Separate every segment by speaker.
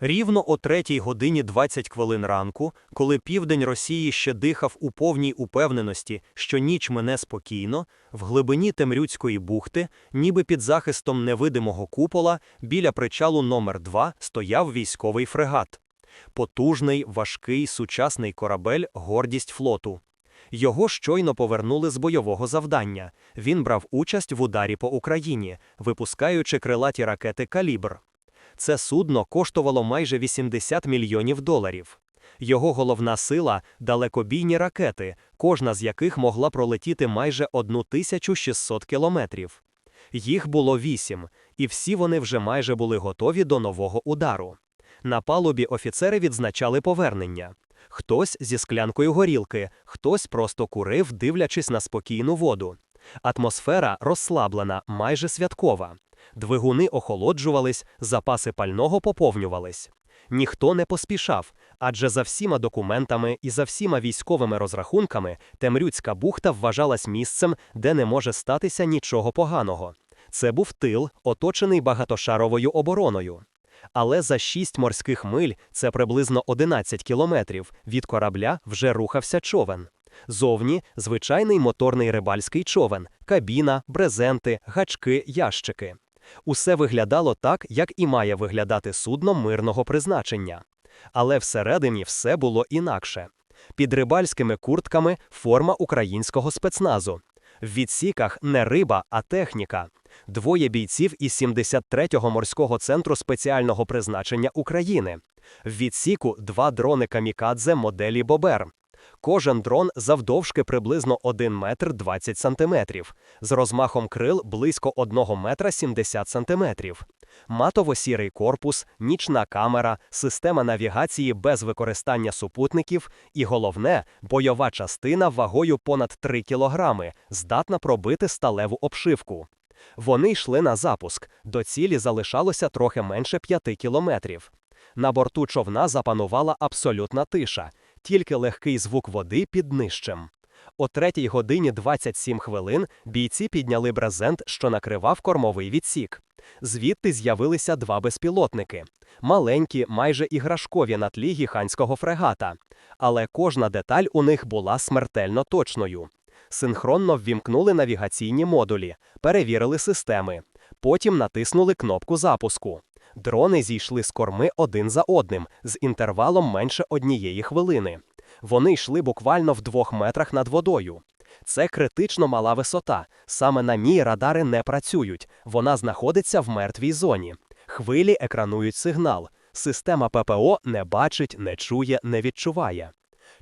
Speaker 1: Рівно о третій годині 20 хвилин ранку, коли південь Росії ще дихав у повній упевненості, що ніч мине спокійно, в глибині Темрюцької бухти, ніби під захистом невидимого купола, біля причалу номер 2 стояв військовий фрегат. Потужний, важкий, сучасний корабель гордість флоту. Його щойно повернули з бойового завдання. Він брав участь в ударі по Україні, випускаючи крилаті ракети Калібр. Це судно коштувало майже 80 мільйонів доларів. Його головна сила далекобійні ракети, кожна з яких могла пролетіти майже 1600 кілометрів. Їх було вісім, і всі вони вже майже були готові до нового удару. На палубі офіцери відзначали повернення. Хтось зі склянкою горілки, хтось просто курив, дивлячись на спокійну воду. Атмосфера розслаблена, майже святкова. Двигуни охолоджувались, запаси пального поповнювались. Ніхто не поспішав, адже за всіма документами і за всіма військовими розрахунками Темрюцька бухта вважалась місцем, де не може статися нічого поганого. Це був тил, оточений багатошаровою обороною. Але за 6 морських миль, це приблизно 11 кілометрів, від корабля вже рухався човен. Зовні звичайний моторний рибальський човен, кабіна, брезенти, гачки, ящики. Усе виглядало так, як і має виглядати судно мирного призначення. Але всередині все було інакше. Під рибальськими куртками форма українського спецназу. В відсіках не риба, а техніка. Двоє бійців із 73-го морського центру спеціального призначення України. В відсіку два дрони камікадзе моделі Бобер. Кожен дрон завдовжки приблизно 1 метр 20 сантиметрів, з розмахом крил близько 1 метра 70 сантиметрів. Матово-сірий корпус, нічна камера, система навігації без використання супутників і головне бойова частина вагою понад 3 кілограми, здатна пробити сталеву обшивку. Вони йшли на запуск, до цілі залишалося трохи менше 5 кілометрів. На борту човна запанувала абсолютна тиша, тільки легкий звук води під нижчем. О третій годині 27 хвилин бійці підняли брезент, що накривав кормовий відсік. Звідти з'явилися два безпілотники маленькі, майже іграшкові на тлі гіханського фрегата. Але кожна деталь у них була смертельно точною. Синхронно ввімкнули навігаційні модулі, перевірили системи. Потім натиснули кнопку запуску. Дрони зійшли з корми один за одним, з інтервалом менше однієї хвилини. Вони йшли буквально в двох метрах над водою. Це критично мала висота. Саме на ній радари не працюють. Вона знаходиться в мертвій зоні. Хвилі екранують сигнал. Система ППО не бачить, не чує, не відчуває.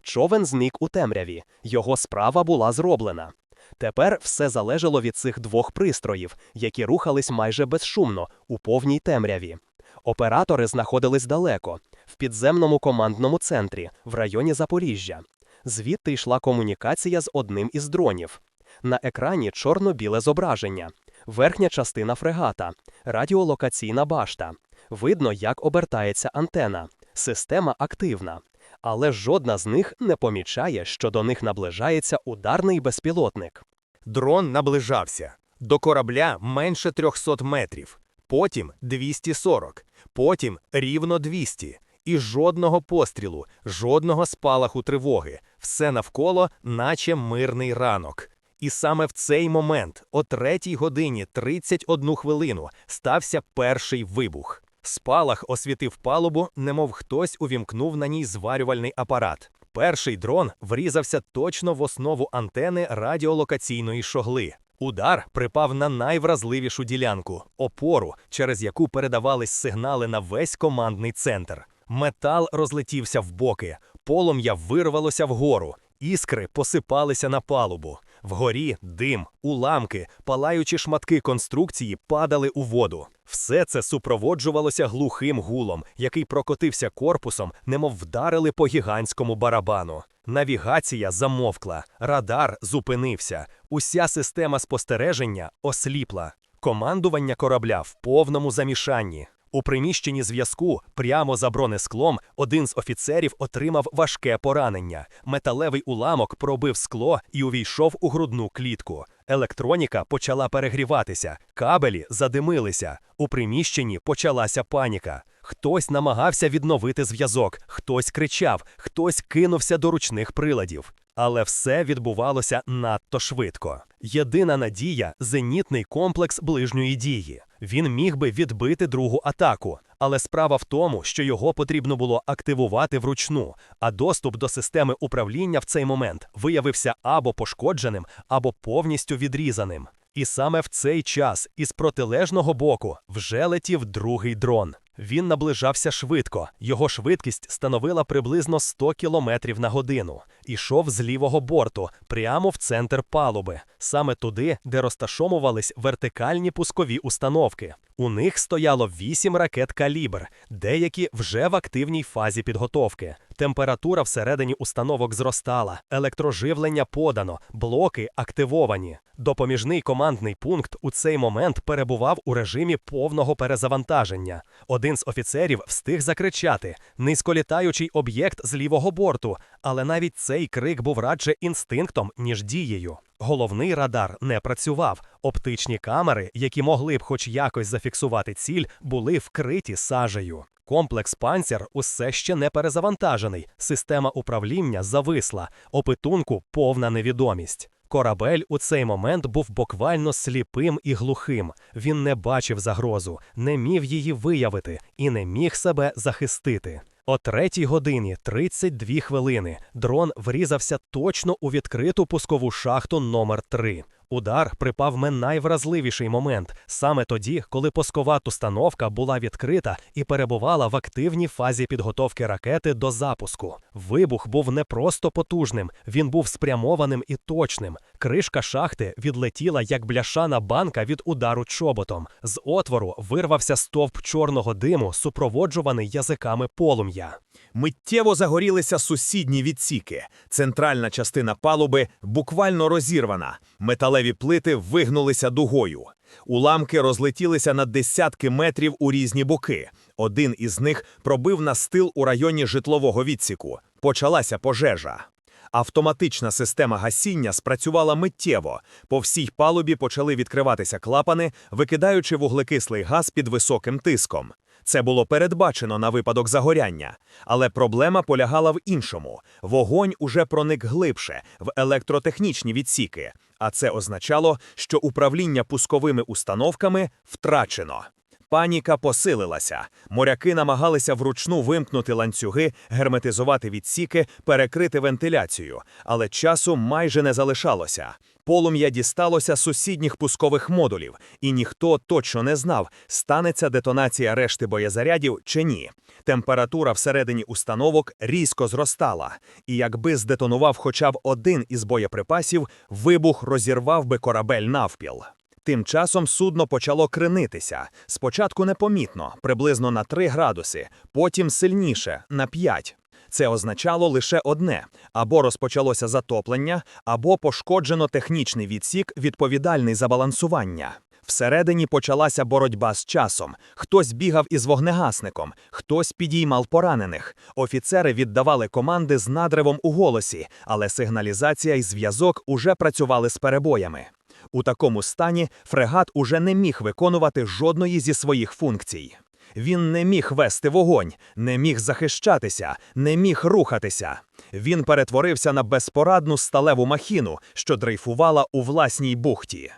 Speaker 1: Човен зник у темряві. Його справа була зроблена. Тепер все залежало від цих двох пристроїв, які рухались майже безшумно, у повній темряві. Оператори знаходились далеко, в підземному командному центрі, в районі Запоріжжя. Звідти йшла комунікація з одним із дронів. На екрані чорно-біле зображення, верхня частина фрегата, радіолокаційна башта. Видно, як обертається антена. Система активна. Але жодна з них не помічає, що до них наближається ударний безпілотник.
Speaker 2: Дрон наближався. До корабля менше 300 метрів, потім 240, потім рівно 200. І жодного пострілу, жодного спалаху тривоги, все навколо, наче мирний ранок. І саме в цей момент, о третій годині 31 хвилину, стався перший вибух. Спалах освітив палубу, немов хтось увімкнув на ній зварювальний апарат. Перший дрон врізався точно в основу антени радіолокаційної шогли. Удар припав на найвразливішу ділянку опору, через яку передавались сигнали на весь командний центр. Метал розлетівся в боки, полум'я вирвалося вгору, іскри посипалися на палубу. Вгорі дим, уламки, палаючі шматки конструкції падали у воду. Все це супроводжувалося глухим гулом, який прокотився корпусом, немов вдарили по гігантському барабану. Навігація замовкла, радар зупинився, уся система спостереження осліпла. Командування корабля в повному замішанні. У приміщенні зв'язку, прямо за бронесклом, один з офіцерів отримав важке поранення. Металевий уламок пробив скло і увійшов у грудну клітку. Електроніка почала перегріватися, кабелі задимилися. У приміщенні почалася паніка.
Speaker 3: Хтось намагався відновити зв'язок, хтось кричав, хтось кинувся до ручних приладів. Але все відбувалося надто швидко. Єдина надія зенітний комплекс ближньої дії. Він міг би відбити другу атаку, але справа в тому, що його потрібно було активувати вручну, а доступ до системи управління в цей момент виявився або пошкодженим, або повністю відрізаним. І саме в цей час із протилежного боку вже летів другий дрон. Він наближався швидко. Його швидкість становила приблизно 100 км на годину. Ішов з лівого борту, прямо в центр палуби, саме туди, де розташовувались вертикальні пускові установки. У них стояло 8 ракет калібр, деякі вже в активній фазі підготовки. Температура всередині установок зростала, електроживлення подано, блоки активовані. Допоміжний командний пункт у цей момент перебував у режимі повного перезавантаження. Один з офіцерів встиг закричати: низьколітаючий об'єкт з лівого борту, але навіть цей крик був радше інстинктом, ніж дією. Головний радар не працював. Оптичні камери, які могли б хоч якось зафіксувати ціль, були вкриті сажею. Комплекс панцір усе ще не перезавантажений. Система управління зависла, опитунку повна невідомість. Корабель у цей момент був буквально сліпим і глухим. Він не бачив загрозу, не міг її виявити і не міг себе захистити. О третій годині 32 хвилини дрон врізався точно у відкриту пускову шахту номер 3 Удар припав в найвразливіший момент, саме тоді, коли пускова установка була відкрита і перебувала в активній фазі підготовки ракети до запуску. Вибух був не просто потужним, він був спрямованим і точним. Кришка шахти відлетіла як бляшана банка від удару чоботом. З отвору вирвався стовп чорного диму, супроводжуваний язиками полум'я.
Speaker 2: Миттєво загорілися сусідні відсіки. Центральна частина палуби буквально розірвана. Металеві плити вигнулися дугою. Уламки розлетілися на десятки метрів у різні боки. Один із них пробив настил у районі житлового відсіку. Почалася пожежа. Автоматична система гасіння спрацювала миттєво. По всій палубі почали відкриватися клапани, викидаючи вуглекислий газ під високим тиском. Це було передбачено на випадок загоряння, але проблема полягала в іншому: вогонь уже проник глибше в електротехнічні відсіки, а це означало, що управління пусковими установками втрачено. Паніка посилилася. Моряки намагалися вручну вимкнути ланцюги, герметизувати відсіки, перекрити вентиляцію, але часу майже не залишалося. Полум'я дісталося сусідніх пускових модулів, і ніхто точно не знав, станеться детонація решти боєзарядів чи ні. Температура всередині установок різко зростала, і якби здетонував хоча б один із боєприпасів, вибух розірвав би корабель навпіл. Тим часом судно почало кренитися. Спочатку непомітно, приблизно на 3 градуси, потім сильніше на 5. Це означало лише одне: або розпочалося затоплення, або пошкоджено технічний відсік, відповідальний за балансування. Всередині почалася боротьба з часом. Хтось бігав із вогнегасником, хтось підіймав поранених. Офіцери віддавали команди з надривом у голосі, але сигналізація і зв'язок уже працювали з перебоями. У такому стані фрегат уже не міг виконувати жодної зі своїх функцій. Він не міг вести вогонь, не міг захищатися, не міг рухатися. Він перетворився на безпорадну сталеву махіну, що дрейфувала у власній бухті.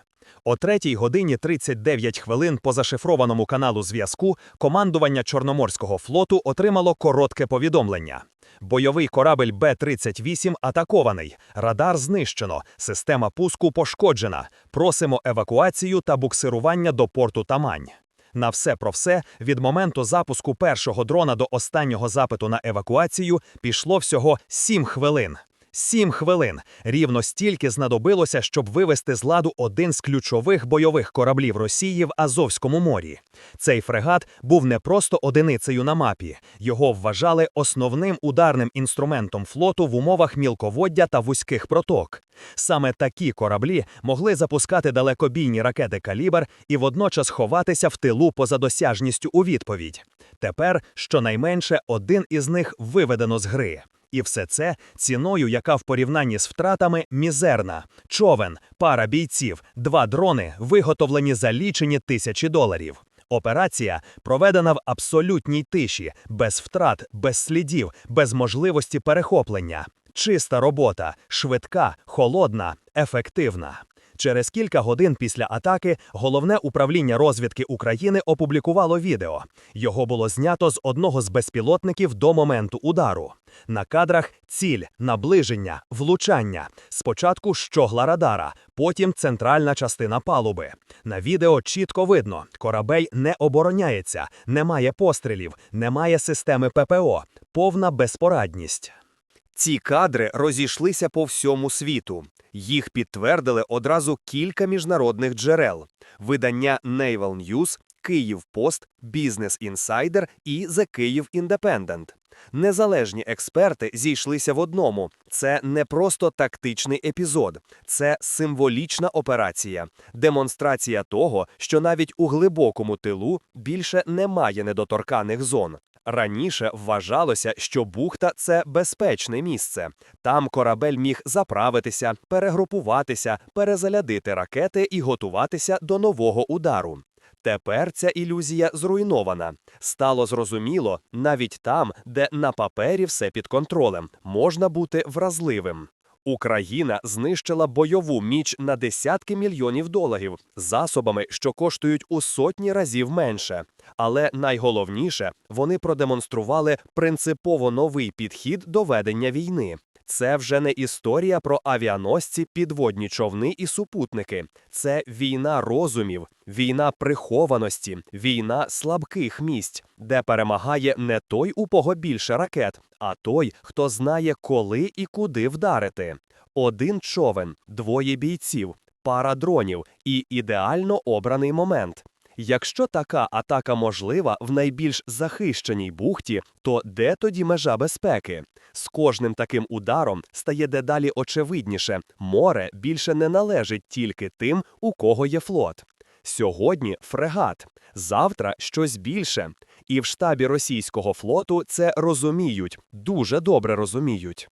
Speaker 2: О 3 годині 39 хвилин по зашифрованому каналу зв'язку командування Чорноморського флоту отримало коротке повідомлення. Бойовий корабель Б-38 атакований, радар знищено, система пуску пошкоджена. Просимо евакуацію та буксирування до порту Тамань. На все про все від моменту запуску першого дрона до останнього запиту на евакуацію пішло всього 7 хвилин. Сім хвилин рівно стільки знадобилося, щоб вивести з ладу один з ключових бойових кораблів Росії в Азовському морі. Цей фрегат був не просто одиницею на мапі, його вважали основним ударним інструментом флоту в умовах мілководдя та вузьких проток. Саме такі кораблі могли запускати далекобійні ракети калібр і водночас ховатися в тилу поза досяжністю у відповідь. Тепер щонайменше один із них виведено з гри. І все це ціною, яка в порівнянні з втратами мізерна. Човен, пара бійців, два дрони, виготовлені за лічені тисячі доларів.
Speaker 3: Операція проведена в абсолютній тиші, без втрат, без слідів, без можливості перехоплення. Чиста робота, швидка, холодна, ефективна. Через кілька годин після атаки головне управління розвідки України опублікувало відео. Його було знято з одного з безпілотників до моменту удару. На кадрах ціль, наближення, влучання. Спочатку щогла радара, потім центральна частина палуби. На відео чітко видно: корабель не обороняється, немає пострілів, немає системи ППО, повна безпорадність.
Speaker 2: Ці кадри розійшлися по всьому світу. Їх підтвердили одразу кілька міжнародних джерел: видання Naval News, Київ Пост, Бізнес Інсайдер і The Київ Independent. Незалежні експерти зійшлися в одному: це не просто тактичний епізод, це символічна операція, демонстрація того, що навіть у глибокому тилу більше немає недоторканих зон. Раніше вважалося, що бухта це безпечне місце. Там корабель міг заправитися, перегрупуватися, перезарядити ракети і готуватися до нового удару. Тепер ця ілюзія зруйнована. Стало зрозуміло, навіть там, де на папері все під контролем, можна бути вразливим. Україна знищила бойову міч на десятки мільйонів доларів засобами, що коштують у сотні разів менше. Але найголовніше, вони продемонстрували принципово новий підхід до ведення війни. Це вже не історія про авіаносці, підводні човни і супутники. Це війна розумів, війна прихованості, війна слабких місць, де перемагає не той, у кого більше ракет, а той, хто знає, коли і куди вдарити. Один човен, двоє бійців, пара дронів і ідеально обраний момент. Якщо така атака можлива в найбільш захищеній бухті, то де тоді межа безпеки? З кожним таким ударом стає дедалі очевидніше, море більше не належить тільки тим, у кого є флот. Сьогодні фрегат, завтра щось більше. І в штабі російського флоту це розуміють, дуже добре розуміють.